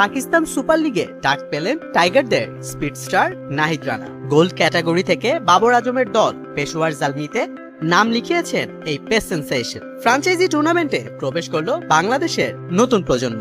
Pakistan super লিগে ডাক পেলেন টাইগারদের speed star Nahid Rana. Gold category থেকে বাবর আজমের দল পেশোয়ার জালমিতে নাম লিখিয়েছেন এই পেস সেন্সেশন। ফ্রাঞ্চাইজি টুর্নামেন্টে প্রবেশ করল বাংলাদেশের নতুন প্রজন্ম।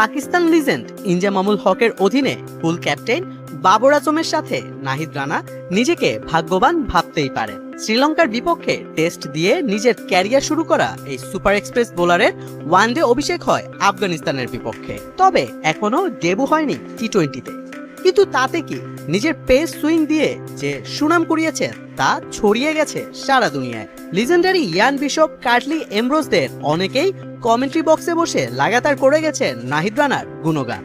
পাকিস্তান লিজেন্ড ইনজামামুল হকের অধীনে ফুল ক্যাপ্টেন বাবর আজমের সাথে নাহিদ রানা নিজেকে ভাগ্যবান ভাবতেই পারে। শ্রীলঙ্কার বিপক্ষে টেস্ট দিয়ে নিজের ক্যারিয়ার শুরু করা এই সুপার এক্সপ্রেস বোলারের ওয়ানডে অভিষেক হয় আফগানিস্তানের বিপক্ষে। তবে এখনও ডেবু হয়নি টি টোয়েন্টিতে কিন্তু তাতে কি নিজের পেস সুইং দিয়ে যে সুনাম কুড়িয়েছেন তা ছড়িয়ে গেছে সারা দুনিয়ায়। লিজেন্ডারি ইয়ান বিশপ কার্টলি এমব্রোসদের অনেকেই কমেন্ট্রি বক্সে বসে লাগাতার করে গেছেন নাহিদ রানার গুণগান।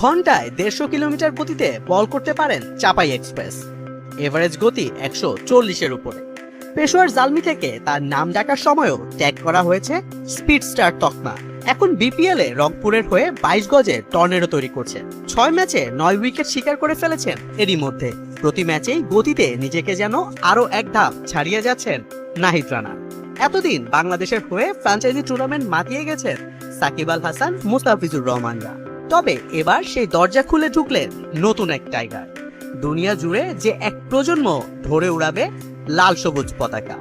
ঘন্টায় দেড়শো কিলোমিটার গতিতে বল করতে পারেন চাপাই এক্সপ্রেস। এভারেজ গতি একশো চল্লিশের উপরে। পেশোয়ার জালমি থেকে তার নাম ডাকার সময়ও ট্যাগ করা হয়েছে স্পিড স্টার তকমা। এখন বিপিএল এ রংপুরের হয়ে বাইশ গজে টর্নেডো তৈরি করছে। ছয় ম্যাচে নয় উইকেট শিকার করে ফেলেছেন এরই মধ্যে। প্রতি ম্যাচেই গতিতে নিজেকে যেন আরও এক ধাপ ছাড়িয়ে যাচ্ছেন নাহিদ রানা। এতদিন বাংলাদেশের হয়ে ফ্রাঞ্চাইজি টুর্নামেন্ট মাতিয়ে গেছেন সাকিব আল হাসান, মুস্তাফিজুর রহমানরা। তবে এবার সেই দরজা খুলে ঢুকলেন নতুন এক টাইগার। দুনিয়া জুড়ে যে এক প্রজন্ম ধরে উড়াবে লাল সবুজ পতাকা।